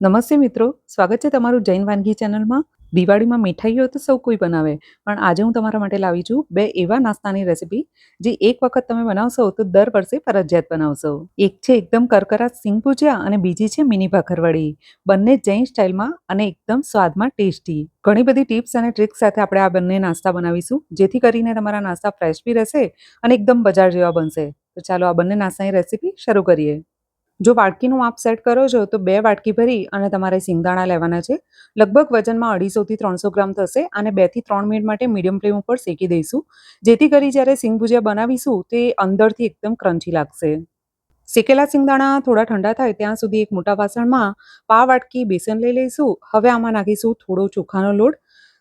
નમસ્તે મિત્રો, સ્વાગત છે તમારું જૈન વાનગી ચેનલમાં. દિવાળીમાં મીઠાઈઓ તો સૌ કોઈ બનાવે, પણ આજે હું તમારા માટે લાવી છું બે એવા નાસ્તાની રેસીપી, જે એક વખત તમે બનાવશો તો દર વર્ષે ફરજિયાત બનાવશો. એક છે એકદમ કરકરા સિંગ ભુજિયા અને બીજી છે મિની ભાખરવડી બંને જૈન સ્ટાઇલમાં અને એકદમ સ્વાદમાં ટેસ્ટી. ઘણી બધી ટિપ્સ અને ટ્રિક્સ સાથે આપણે આ બંને નાસ્તા બનાવીશું, જેથી કરીને તમારા નાસ્તા ફ્રેશ બી રહેશે અને એકદમ બજાર જેવા બનશે. તો ચાલો આ બંને નાસ્તાની રેસીપી શરૂ કરીએ. જો વાટકીનું માપ સેટ કરો છો, તો બે વાટકી ભરી અને તમારે સિંગદાણા લેવાના છે. લગભગ વજનમાં અઢીસોથી ત્રણસો ગ્રામ થશે અને બેથી ત્રણ મિનિટ માટે મીડિયમ ફ્લેમ ઉપર શેકી દઈશું. જેથી કરી જ્યારે સિંગ ભુજિયા બનાવીશું, તે અંદરથી એકદમ ક્રન્ચી લાગશે. શેકેલા સિંગદાણા થોડા ઠંડા થાય ત્યાં સુધી એક મોટા વાસણમાં પા વાટકી બેસન લઈ લઈશું. હવે આમાં નાખીશું થોડો ચોખાનો લોટ.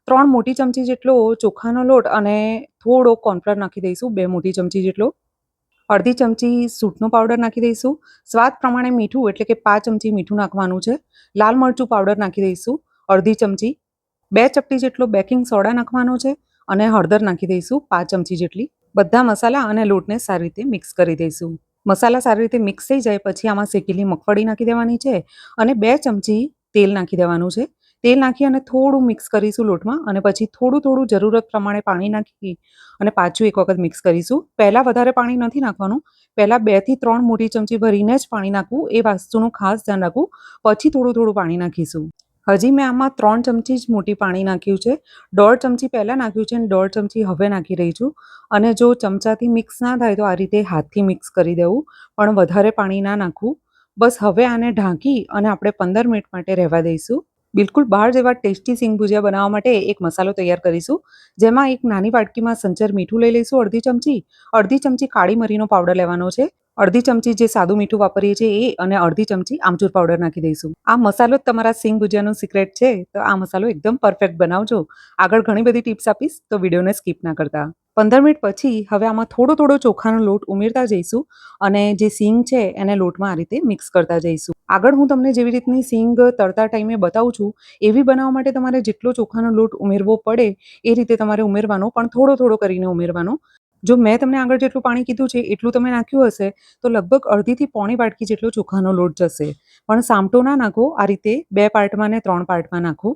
ત્રણ મોટી ચમચી જેટલો ચોખાનો લોટ અને થોડો કોર્નફ્લોર નાખી દઈશું, બે મોટી ચમચી જેટલો. અડધી ચમચી સૂટનો પાવડર નાખી દઈશું. સ્વાદ પ્રમાણે મીઠું, એટલે કે પાંચ ચમચી મીઠું નાખવાનું છે. લાલ મરચું પાવડર નાખી દઈશું. અડધી ચમચી બે ચપટી જેટલો બેકિંગ સોડા નાખવાનો છે અને હળદર નાખી દઈશું પાંચ ચમચી જેટલી. બધા મસાલા અને લોટને સારી રીતે મિક્સ કરી દઈશું. મસાલા સારી રીતે મિક્સ થઈ જાય પછી આમાં શેકેલી મગફળી નાખી દેવાની છે અને બે ચમચી તેલ નાખી દેવાનું છે. તેલ નાખી અને થોડું મિક્સ કરીશું લોટમાં અને પછી થોડું થોડું જરૂરત પ્રમાણે પાણી નાખી અને પાછું એક વખત મિક્સ કરીશું. પહેલાં વધારે પાણી નથી નાખવાનું. પહેલાં બેથી ત્રણ મોટી ચમચી ભરીને જ પાણી નાખવું. એ વાસ્તુનું ખાસ ધ્યાન રાખવું. પછી થોડું થોડું પાણી નાખીશું. હજી મેં આમાં ત્રણ ચમચી જ મોટી પાણી નાખ્યું છે. દોઢ ચમચી પહેલાં નાખ્યું છે અને દોઢ ચમચી હવે નાખી રહી છું. અને જો ચમચાથી મિક્સ ના થાય તો આ રીતે હાથથી મિક્સ કરી દેવું. પણ વધારે પાણી ના નાખવું. બસ હવે આને ઢાંકી અને આપણે પંદર મિનિટ માટે રહેવા દઈશું. બિલકુલ બહાર જેવા ટેસ્ટી સિંગ ભુજિયા બનાવવા માટે એક મસાલો તૈયાર કરીશું, જેમાં એક નાની વાટકીમાં સંચર મીઠું લઈ લઈશું, અડધી ચમચી અડધી ચમચી કાળી મરીનો પાવડર લેવાનો છે, અડધી ચમચી જે સાદું મીઠું વાપરીએ છીએ એ, અને અડધી ચમચી આમચૂર પાવડર નાખી દઈશું. આ મસાલો જ તમારા સિંગ ભુજિયાનું સિક્રેટ છે, તો આ મસાલો એકદમ પરફેક્ટ બનાવજો. આગળ ઘણી બધી ટિપ્સ આપીશ, તો વિડીયોને સ્કીપ ના કરતા. પંદર મિનિટ પછી હવે આમાં થોડો થોડો ચોખાનો લોટ ઉમેરતા જઈશું અને જે સિંગ છે એને લોટમાં આ રીતે મિક્સ કરતા જઈશું. આગળ હું તમને જેવી રીતની સિંગ તળતા ટાઈમે બતાવું છું એવી બનાવવા માટે તમારે જેટલો ચોખાનો લોટ ઉમેરવો પડે એ રીતે તમારે ઉમેરવાનો, પણ થોડો થોડો કરીને ઉમેરવાનો. જો મેં તમને આગળ જેટલું પાણી કીધું છે એટલું તમે નાખ્યું હશે, તો લગભગ અડધીથી પોણી વાટકી જેટલો ચોખાનો લોટ જશે. પણ સામટો ના નાખો, આ રીતે બે પાર્ટમાં ને ત્રણ પાર્ટમાં નાખો.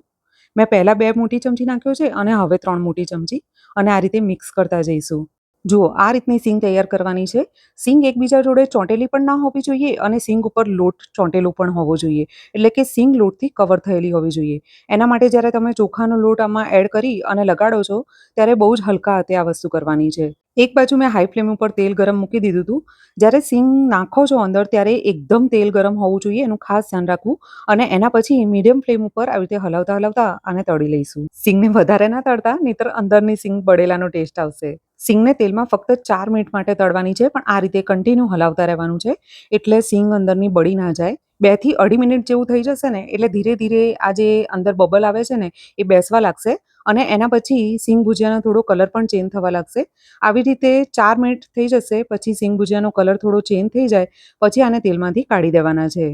મેં પહેલાં બે મોટી ચમચી નાખ્યો છે અને હવે ત્રણ મોટી ચમચી અને આ રીતે મિક્સ કરતા જઈશું. જુઓ, આ રીતની સિંગ તૈયાર કરવાની છે. સિંગ એકબીજા જોડે ચોંટેલી પણ ના હોવી જોઈએ અને સિંગ ઉપર લોટ ચોંટેલો પણ હોવો જોઈએ. એટલે કે સિંગ લોટથી કવર થયેલી હોવી જોઈએ. એના માટે જ્યારે તમે ચોખાનો લોટ આમાં એડ કરી અને લગાડો છો, ત્યારે બહુ જ હલકા હાથે આ વસ્તુ કરવાની છે. એક બાજુ મેં હાઈ ફ્લેમ ઉપર તેલ ગરમ મૂકી દીધું હતું. જ્યારે સિંગ નાખો છો અંદર, ત્યારે એકદમ તેલ ગરમ હોવું જોઈએ, એનું ખાસ ધ્યાન રાખવું. અને એના પછી મીડિયમ ફ્લેમ ઉપર આવી રીતે હલાવતા હલાવતા આને તળી લઈશું. સિંગને વધારે ના તળતા, નહીતર અંદરની સિંગ બળેલાનો ટેસ્ટ આવશે. સિંગને તેલમાં ફક્ત ચાર મિનિટ માટે તળવાની છે, પણ આ રીતે કન્ટિન્યુ હલાવતા રહેવાનું છે, એટલે સિંગ અંદરની બળી ના જાય. બેથી અઢી મિનિટ જેવું થઈ જશે ને, એટલે ધીરે ધીરે આ જે અંદર બબલ આવે છે ને, એ બેસવા લાગશે. અને એના પછી સિંગ ભુજિયાનો થોડો કલર પણ ચેન્જ થવા લાગશે. આવી રીતે ચાર મિનિટ થઈ જશે, પછી સિંગ ભુજિયાનો કલર થોડો ચેન્જ થઈ જાય, પછી આને તેલમાંથી કાઢી દેવાના છે.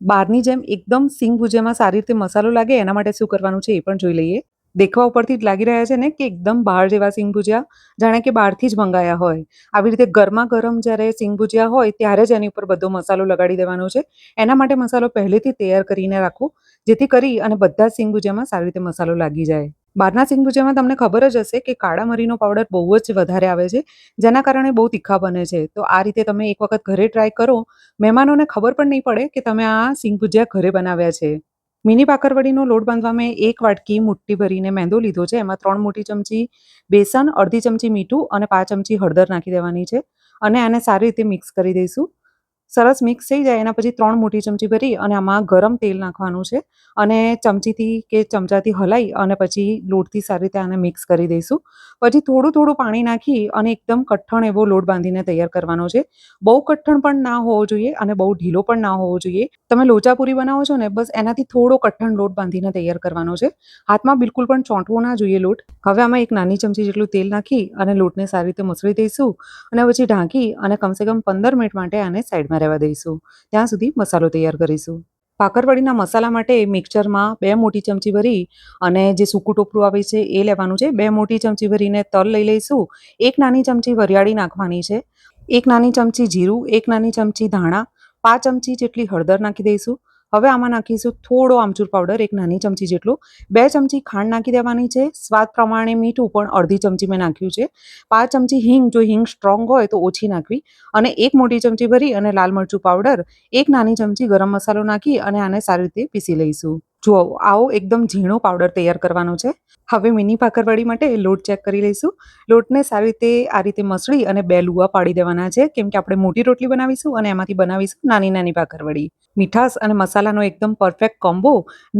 બહારની જેમ એકદમ સિંગ ભુજિયામાં સારી રીતે મસાલો લાગે, એના માટે શું કરવાનું છે એ પણ જોઈ લઈએ. દેખવા ઉપરથી જ લાગી રહ્યા છે ને કે એકદમ બહાર જેવા સિંગ ભુજિયા, જાણે કે બહારથી જ મંગાયા હોય. આવી રીતે ગરમા ગરમ જ્યારે સિંગ ભુજિયા હોય, ત્યારે જ એની ઉપર બધો મસાલો લગાડી દેવાનો છે. એના માટે મસાલો પહેલેથી તૈયાર કરીને રાખો, જેથી કરી અને બધા સિંગ ભુજિયામાં સારી રીતે મસાલો લાગી જાય. બહારના સિંગ ભુજિયામાં તમને ખબર જ હશે કે કાળા મરીનો પાવડર બહુ જ વધારે આવે છે, જેના કારણે બહુ તીખા બને છે. તો આ રીતે તમે એક વખત ઘરે ટ્રાય કરો. મહેમાનોને ખબર પણ નહીં પડે કે તમે આ સિંગ ભુજિયા ઘરે બનાવ્યા છે. મિની પાકરવડીનો લોટ બાંધવા મેં એક વાટકી મુઠ્ઠી ભરીને મેંદો લીધો છે. એમાં ત્રણ મોટી ચમચી બેસન, અડધી ચમચી મીઠું અને પાંચ ચમચી હળદર નાખી દેવાની છે. અને આને સારી રીતે મિક્સ કરી દઈશું. સરસ મિક્સ થઈ જાય, એના પછી ત્રણ મોટી ચમચી ભરી અને આમાં ગરમ તેલ નાખવાનું છે. અને ચમચીથી કે ચમચાથી હલાઈ અને પછી લોટથી સારી રીતે આને મિક્સ કરી દઈશું. પછી થોડું થોડું પાણી નાખી અને એકદમ કઠણ એવો લોટ બાંધીને તૈયાર કરવાનો છે. બહુ કઠણ પણ ના હોવો જોઈએ અને બહુ ઢીલો પણ ના હોવો જોઈએ. તમે લોચાપુરી બનાવો છો ને, બસ એનાથી થોડો કઠણ લોટ બાંધીને તૈયાર કરવાનો છે. હાથમાં બિલકુલ પણ ચોંટવો ના જોઈએ લોટ. હવે આમાં એક નાની ચમચી જેટલું તેલ નાખી અને લોટને સારી રીતે મસળી દઈશું અને પછી ઢાંકી અને કમસે કમ પંદર મિનિટ માટે આને સાઈડમાં રહેવા દઈશું. ત્યાં સુધી મસાલો તૈયાર કરીશું. પાકરવાડીના મસાલા માટે મિક્સરમાં બે મોટી ચમચી ભરી અને જે સૂકું ટોપરું આવે છે એ લેવાનું છે. બે મોટી ચમચી ભરીને તલ લઈ લઈશું. એક નાની ચમચી વરિયાળી નાખવાની છે. એક નાની ચમચી જીરું, એક નાની ચમચી ધાણા, પાંચ ચમચી જેટલી હળદર નાખી દઈશું. હવે આમાં નાખીશું થોડો આમચૂર પાવડર એક નાની ચમચી જેટલો. બે ચમચી ખાંડ નાખી દેવાની છે. સ્વાદ પ્રમાણે મીઠું, પણ અડધી ચમચી મેં નાખ્યું છે. પાંચ ચમચી હિંગ, જો હિંગ સ્ટ્રોંગ હોય તો ઓછી નાખવી. અને એક મોટી ચમચી ભરી અને લાલ મરચું પાવડર એક નાની ચમચી ગરમ મસાલો નાખી અને આને સારી રીતે પીસી લઈશું. જુઓ, આવો એકદમ ઝીણો પાવડર તૈયાર કરવાનો છે. હવે મિની ભાખરવડી માટે લોટ ચેક કરી લઈશું. લોટને સારી રીતે, આ રીતે મસળી અને બે લુવા પાડી દેવાના છે. કેમ કે આપણે મોટી રોટલી બનાવીશું અને એમાંથી બનાવીશું નાની નાની ભાખરવડી મીઠાશ અને મસાલાનો એકદમ પરફેક્ટ કોમ્બો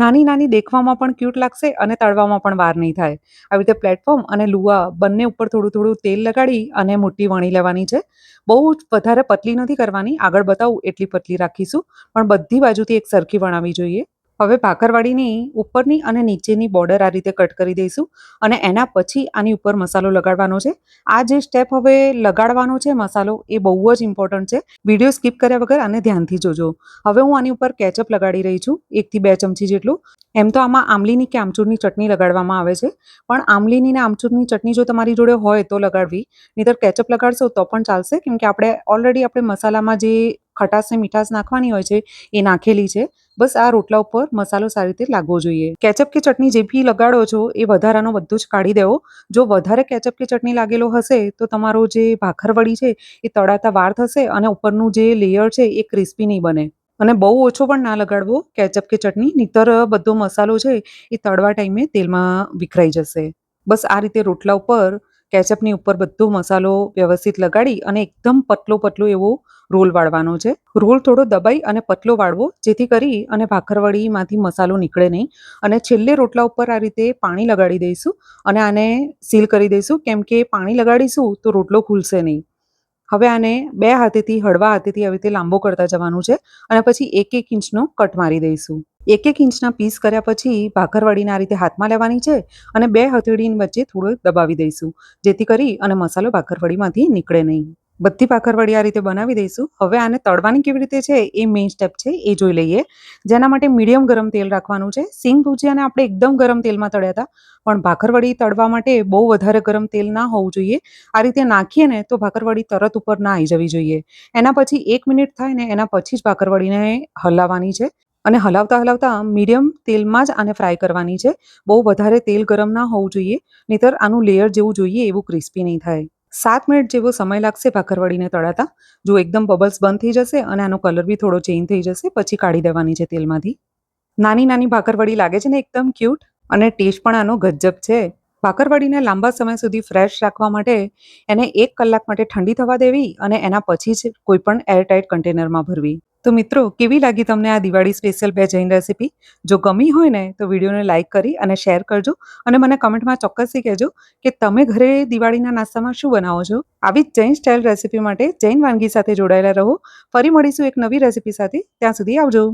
નાની નાની દેખવામાં પણ ક્યુટ લાગશે અને તળવામાં પણ વાર નહીં થાય. આવી રીતે પ્લેટફોર્મ અને લુવા બંને ઉપર થોડું થોડું તેલ લગાડી અને મોટી વણી લેવાની છે. બહુ જ વધારે પતલી નથી કરવાની. આગળ બતાવું, એટલી પતલી રાખીશું. પણ બધી બાજુથી એક સરખી વણાવી જોઈએ. હવે ભાખરવાડીની ઉપરની અને નીચેની બોર્ડર આ રીતે કટ કરી દઈશું અને એના પછી આની ઉપર મસાલો લગાડવાનો છે. આ જે સ્ટેપ હવે લગાડવાનો છે મસાલો એ બહુ જ ઇમ્પોર્ટન્ટ છે. વીડિયો સ્કીપ કર્યા વગર આને ધ્યાનથી જોજો. હવે હું આની ઉપર કેચઅપ લગાડી રહી છું એકથી બે ચમચી જેટલું. એમ તો આમાં આમલીની કે આમચૂરની ચટણી લગાડવામાં આવે છે, પણ આમલીની ને આમચૂરની ચટણી જો તમારી જોડે હોય તો લગાડવી. નહીતર કેચઅપ લગાડશો તો પણ ચાલશે, કેમ કે આપણે ઓલરેડી આપણે મસાલામાં જે ખટાશ ને મીઠાશ નાખવાની હોય છે, એ નાખેલી છે. બસ આ રોટલા ઉપર મસાલો સારી રીતે લાગવો જોઈએ. કેચઅપ કે ચટણી જે બી લગાડો છો, એ વધારાનો બધું જ કાઢી દેવો. જો વધારે કેચઅપ કે ચટણી લાગેલો હશે, તો તમારો જે ભાખરવડી છે, એ તળાતા વાર થશે અને ઉપરનું જે લેયર છે, એ ક્રિસ્પી નહીં બને. અને બહુ ઓછો પણ ના લગાડવો. કેચઅપ કે ચટણી નીતર બધો મસાલો છે, એ તળવા ટાઈમે તેલમાં વિખરાઈ જશે. બસ આ રીતે રોટલા ઉપર, કેચઅપની ઉપર બધો મસાલો વ્યવસ્થિત લગાડી અને એકદમ પતલો પતલો એવો રોલ વાળવાનો છે. રોલ થોડો દબાઈ અને પતલો વાળવો, જેથી કરી અને ભાખરવડીમાંથી મસાલો નીકળે નહીં. અને છેલ્લે રોટલા ઉપર આ રીતે પાણી લગાડી દઈશું અને આને સીલ કરી દઈશું. કેમ કે પાણી લગાડીશું તો રોટલો ખુલશે નહીં. હવે આને બે હાથેથી, હળવા હાથેથી આવી રીતે લાંબો કરતા જવાનું છે અને પછી એક એક ઇંચનો કટ મારી દઈશું. એક એક ઇંચના પીસ કર્યા પછી ભાખરવાડીને આ રીતે હાથમાં લેવાની છે અને બે હથેળીની વચ્ચે થોડો દબાવી દઈશું, જેથી કરી અને મસાલો ભાખરવાડીમાંથી નીકળે નહીં. બધી ભાખરવડી આ રીતે બનાવી દઈશું. હવે આને તળવાની કેવી રીતે છે એ મેઇન સ્ટેપ છે, એ જોઈ લઈએ. જેના માટે મીડિયમ ગરમ તેલ રાખવાનું છે. સિંગ ભુજિયાને આપણે એકદમ ગરમ તેલમાં તળ્યા હતા. પણ ભાખરવડી તળવા માટે બહુ વધારે ગરમ તેલ ના હોવું જોઈએ. આ રીતે નાખીએ ને તો ભાખરવડી તરત ઉપર ના આવી જવી જોઈએ. એના પછી એક મિનિટ થાય ને એના પછી જ ભાખરવડીને હલાવવાની છે. અને હલાવતા હલાવતા મીડિયમ તેલમાં જ આને ફ્રાય કરવાની છે. બહુ વધારે તેલ ગરમ ના હોવું જોઈએ. નહીતર આનું લેયર જેવું જોઈએ એવું ક્રિસ્પી નહીં થાય. સાત મિનિટ જેવો સમય લાગશે ભાખરવડીને તળાતા. જો એકદમ બબલ્સ બંધ થઈ જશે અને આનો કલર બી થોડો ચેન્જ થઈ જશે, પછી કાઢી દેવાની છે તેલમાંથી. નાની નાની ભાખરવડી લાગે છે ને એકદમ ક્યુટ અને ટેસ્ટ પણ આનો ગજબ છે. ભાખરવડીને લાંબા સમય સુધી ફ્રેશ રાખવા માટે એને એક કલાક માટે ઠંડી થવા દેવી અને એના પછી જ કોઈપણ એરટાઇટ કન્ટેનરમાં ભરવી. તો મિત્રો, કેવી લાગી તમને આ દિવાળી સ્પેશિયલ બે જૈન રેસીપી જો ગમી હોય ને, તો વિડીયોને લાઇક કરી અને શેર કરજો અને મને કમેન્ટમાં ચોક્કસથી કહેજો કે તમે ઘરે દિવાળીના નાસ્તામાં શું બનાવો છો? આવી જ જૈન સ્ટાઇલ રેસીપી માટે જૈન વાનગી સાથે જોડાયેલા રહો. ફરી મળીશું એક નવી રેસીપી સાથે. ત્યાં સુધી આવજો.